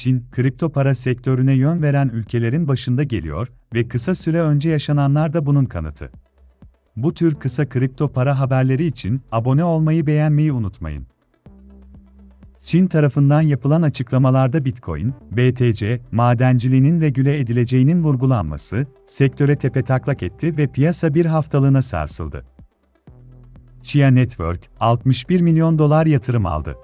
Çin, kripto para sektörüne yön veren ülkelerin başında geliyor ve kısa süre önce yaşananlar da bunun kanıtı. Bu tür kısa kripto para haberleri için abone olmayı beğenmeyi unutmayın. Çin tarafından yapılan açıklamalarda Bitcoin, BTC, madenciliğinin regüle edileceğinin vurgulanması, sektöre tepetaklak etti ve piyasa bir haftalığına sarsıldı. Chia Network, 61 milyon dolar yatırım aldı.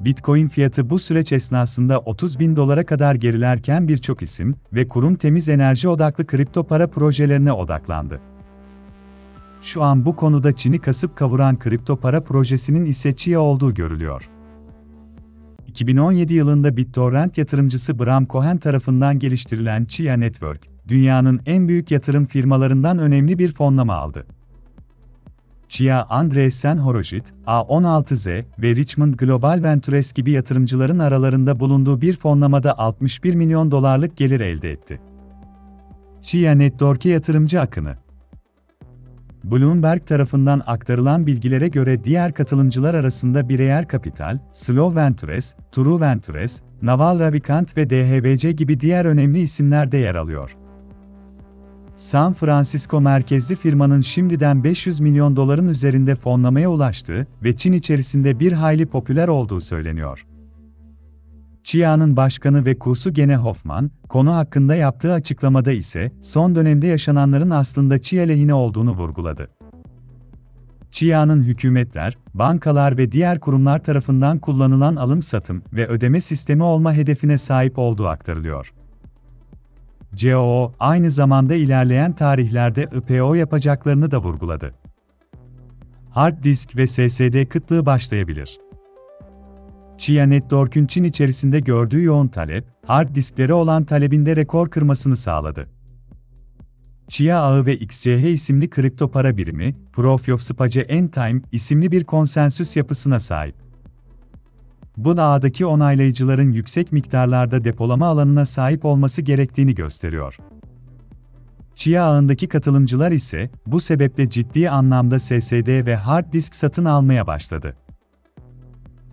Bitcoin fiyatı bu süreç esnasında 30 bin dolara kadar gerilerken birçok isim ve kurum temiz enerji odaklı kripto para projelerine odaklandı. Şu an bu konuda Çin'i kasıp kavuran kripto para projesinin ise Chia olduğu görülüyor. 2017 yılında BitTorrent yatırımcısı Bram Cohen tarafından geliştirilen Chia Network, dünyanın en büyük yatırım firmalarından önemli bir fonlama aldı. Chia Andreessen Horowitz, A16Z ve Richmond Global Ventures gibi yatırımcıların aralarında bulunduğu bir fonlamada 61 milyon dolarlık gelir elde etti. Chia Network'e yatırımcı akını Bloomberg tarafından aktarılan bilgilere göre diğer katılımcılar arasında Bireyer Capital, Slow Ventures, True Ventures, Naval Ravikant ve DHBC gibi diğer önemli isimler de yer alıyor. San Francisco merkezli firmanın şimdiden 500 milyon doların üzerinde fonlamaya ulaştığı ve Çin içerisinde bir hayli popüler olduğu söyleniyor. Chia'nın başkanı ve kurusu Gene Hoffman, konu hakkında yaptığı açıklamada ise son dönemde yaşananların aslında Chia lehine olduğunu vurguladı. Chia'nın hükümetler, bankalar ve diğer kurumlar tarafından kullanılan alım-satım ve ödeme sistemi olma hedefine sahip olduğu aktarılıyor. COO, aynı zamanda ilerleyen tarihlerde IPO yapacaklarını da vurguladı. Hard disk ve SSD kıtlığı başlayabilir. Chia Network'ün Çin içerisinde gördüğü yoğun talep, hard disklere olan talebinde rekor kırmasını sağladı. Chia ağı ve XCH isimli kripto para birimi, Proof of Space End Time isimli bir konsensüs yapısına sahip. Bu ağdaki onaylayıcıların yüksek miktarlarda depolama alanına sahip olması gerektiğini gösteriyor. Chia ağındaki katılımcılar ise bu sebeple ciddi anlamda SSD ve hard disk satın almaya başladı.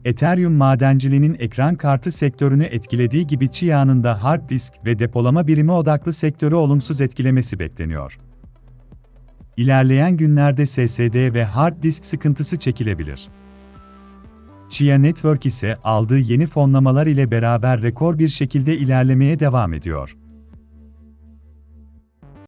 Ethereum madenciliğinin ekran kartı sektörünü etkilediği gibi Chia'nın da hard disk ve depolama birimi odaklı sektörü olumsuz etkilemesi bekleniyor. İlerleyen günlerde SSD ve hard disk sıkıntısı çekilebilir. Chia Network ise aldığı yeni fonlamalar ile beraber rekor bir şekilde ilerlemeye devam ediyor.